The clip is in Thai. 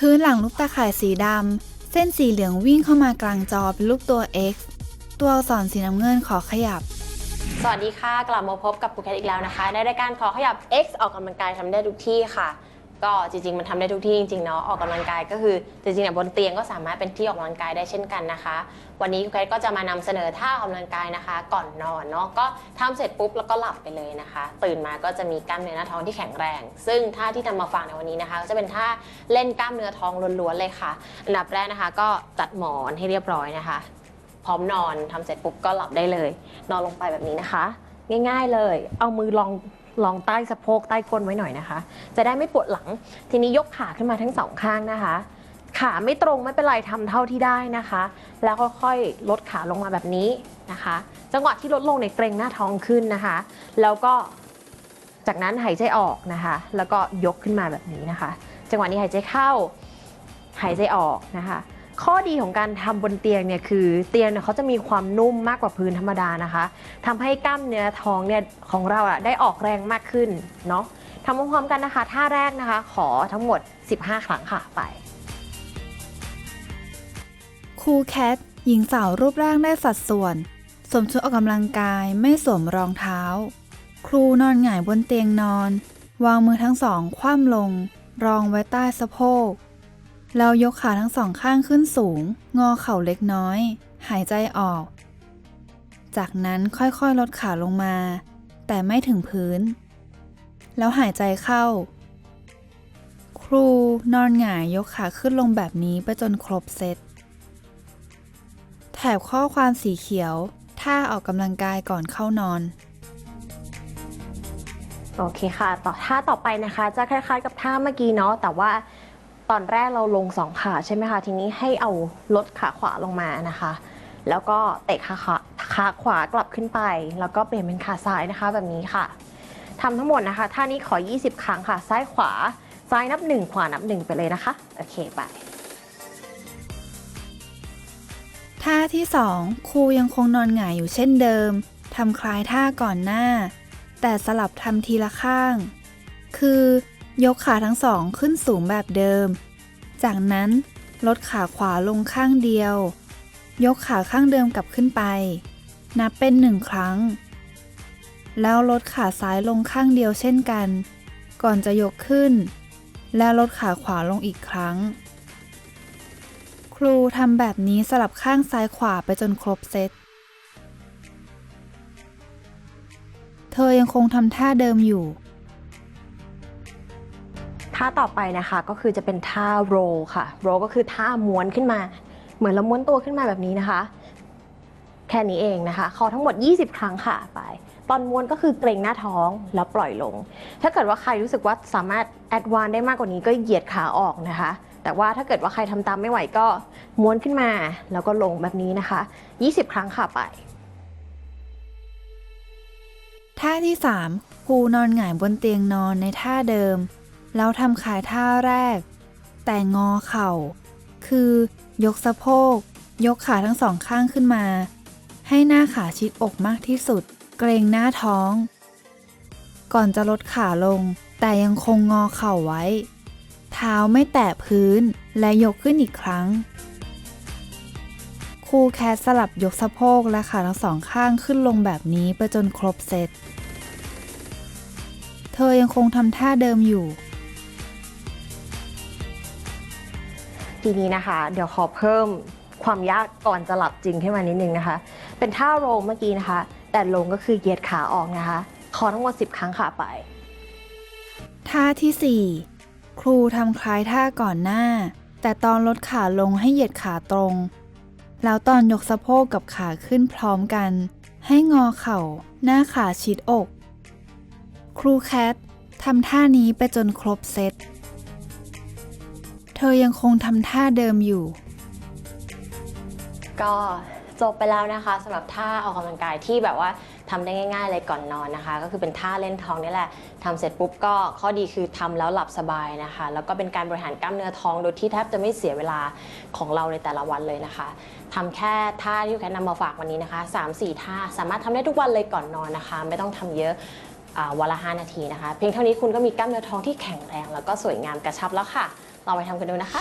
พื้นหลังลูกตาข่ายสีดำ เส้นสีเหลืองวิ่งเข้ามากลางจอเป็นรูปตัว X ตัวอักษรสีน้ำเงินขอขยับ สวัสดีค่ะ กลับมาพบกับปูแคทอีกแล้วนะคะ ในรายการขอขยับ X ออกกำลังกายทำได้ทุกที่ค่ะ ก็จริงๆ มันทำได้ทุกที่จริงๆเนาะออกกำลังกายก็คือจริงๆเนี่ยบนเตียงก็สามารถเป็นที่ออกกำลังกายได้เช่นกันนะคะ วันนี้ปูแคทก็จะมานำเสนอท่าออกกำลังกายนะคะ ก่อนนอนเนาะก็ทำเสร็จปุ๊บแล้วก็หลับไปเลยนะคะ ตื่นมาก็จะมีกล้ามเนื้อหน้าท้องที่แข็งแรง ซึ่งท่าที่นำมาฝากในวันนี้นะคะ ก็จะเป็นท่าเล่นกล้ามเนื้อท้องล้วนๆเลยค่ะ อันดับแรกนะคะ ก็จัดหมอนให้เรียบร้อยนะคะ พร้อมนอนทำเสร็จปุ๊บก็หลับได้เลย นอนลงไปแบบนี้นะคะ ง่าย ๆเลย เอามือลอง ลองใต้สะโพกใต้ก้นไว้หน่อยนะคะ จะได้ไม่ปวดหลัง ทีนี้ยกขาขึ้นมาทั้งสองข้างนะคะ ขาไม่ตรงไม่เป็นไรทำเท่าที่ได้นะคะ แล้วค่อยๆลดขาลงมาแบบนี้นะคะ จังหวะที่ลดลงในเกรงหน้าท้องขึ้นนะคะ แล้วก็จากนั้นหายใจออกนะคะ แล้วก็ยกขึ้นมาแบบนี้นะคะ จังหวะนี้หายใจเข้า หายใจออกนะคะ ข้อดีของการทำบนเตียงเนี่ยคือเตียงเนี่ยเขาจะมีความนุ่มมากกว่าพื้นธรรมดานะคะทำให้กล้ามเนื้อท้องเนี่ยของเราอะได้ออกแรงมากขึ้นเนาะทำพร้อมๆกันนะคะ ท่าแรกนะคะ ขอทั้งหมด 15 ครั้งค่ะไปครูแคทหญิงสาวรูปร่างได้สัดส่วนสวมชุดออกกำลังกายไม่สวมรองเท้า ครูนอนหงายบนเตียงนอน วางมือทั้งสองคว่ำลง รองไว้ใต้สะโพก แล้วยกขาทั้งสองข้างขึ้นสูง งอเข่าเล็กน้อย หายใจออก จากนั้นค่อยๆ ลดขาลงมา แต่ไม่ถึงพื้น แล้วหายใจเข้า ครูนอนหงายยกขาขึ้นลงแบบนี้ไปจนครบเซต แถบข้อความสีเขียว ท่าออกกำลังกายก่อนเข้านอนโอเคค่ะ ต่อท่าต่อไปนะคะ จะคล้ายๆกับท่าเมื่อกี้เนาะ แต่ว่า ตอนแรกเราลงสองขาใช่ไหมคะทีนี้ให้เอาลดขาขวาลงมานะคะ แล้วก็เตะขาขวาขาขวากลับขึ้นไป แล้วก็เปลี่ยนเป็นขาซ้ายนะคะ แบบนี้ค่ะทำทั้งหมดนะคะท่านี้ขอ 20 ครั้งค่ะ ซ้ายขวา ซ้ายนับหนึ่งขวานับหนึ่งไปเลยนะคะ โอเคไปท่าที่ 2 ครูยังคงนอนหงายอยู่เช่นเดิมทำคล้ายท่าก่อนหน้า แต่สลับทำทีละข้าง คือ ยกขาทั้งสองขึ้นสูงแบบเดิม จากนั้นลดขาขวาลงข้างเดียว ยกขาข้างเดิมกลับขึ้นไป นับเป็นหนึ่งครั้ง แล้วลดขาซ้ายลงข้างเดียวเช่นกัน ก่อนจะยกขึ้น แล้วลดขาขวาลงอีกครั้ง ครูทำแบบนี้สลับข้างซ้ายขวาไปจนครบเซต เธอยังคงทำท่าเดิมอยู่ ท่าต่อไปนะคะก็คือจะเป็นท่าโรค่ะโรก็คือท่าม้วนขึ้นมา เหมือนเราม้วนตัวขึ้นมาแบบนี้นะคะ แค่นี้เองนะคะขอทั้งหมด 20 ครั้งค่ะไป ตอนม้วนก็คือเกรงหน้าท้องแล้วปล่อยลง ถ้าเกิดว่าใครรู้สึกว่าสามารถแอดวานได้มากกว่านี้ก็เหยียดขาออกนะคะ แต่ว่าถ้าเกิดว่าใครทำตามไม่ไหวก็ม้วนขึ้นมา แล้วก็ลงแบบนี้นะคะ 20 ครั้งค่ะไปท่าที่ 3 ครูนอนหงายบนเตียงนอนในท่าเดิม แล้วทำขายท่าแรก แต่งอเข่า คือยกสะโพก ยกขาทั้งสองข้างขึ้นมา ให้หน้าขาชิดอกมากที่สุด เกรงหน้าท้อง ก่อนจะลดขาลง แต่ยังคงงอเข่าไว้ เท้าไม่แตะพื้นและยกขึ้นอีกครั้งครูแคสสลับยกสะโพกและขาทั้งสองข้างขึ้นลงแบบนี้ไปจนครบเซต เธอยังคงทำท่าเดิมอยู่ ทีนี้นะคะ เดี๋ยวขอเพิ่มความยากก่อนจะหลับจริงขึ้นมานิดนึงนะคะ เป็นท่าโรลเมื่อกี้นะคะ แต่ลงก็คือเหยียดขาออกนะคะ ขอทั้งหมด 10 ครั้งค่ะไป ท่าที่ 4 ครูทำคล้ายท่าก่อนหน้า แต่ตอนลดขาลงให้เหยียดขาตรง แล้วตอนยกสะโพกกับขาขึ้นพร้อมกัน ให้งอเข่า หน้าขาชิดอก ครูแคททำท่านี้ไปจนครบเซต เธอยังคงทำท่าเดิมอยู่ ก็จบไปแล้วนะคะสำหรับท่าออกกำลังกายที่แบบว่าทำได้ง่ายๆเลยก่อนนอนนะคะ ก็คือเป็นท่าเล่นท้องนี่แหละทำเสร็จปุ๊บก็ข้อดีคือทำแล้วหลับสบายนะคะ แล้วก็เป็นการบริหารกล้ามเนื้อท้องโดยที่แทบจะไม่เสียเวลาของเราในแต่ละวันเลยนะคะทำแค่ท่าที่แค่นำมาฝากวันนี้นะคะ3-4ท่าสามารถทำได้ทุกวันเลยก่อนนอนนะคะ ไม่ต้องทำเยอะ วันละ 5 นาทีนะคะ เพียงเท่านี้คุณก็มีกล้ามเนื้อท้องที่แข็งแรง แล้วก็สวยงามกระชับแล้วค่ะลองไปทำกันดูนะคะ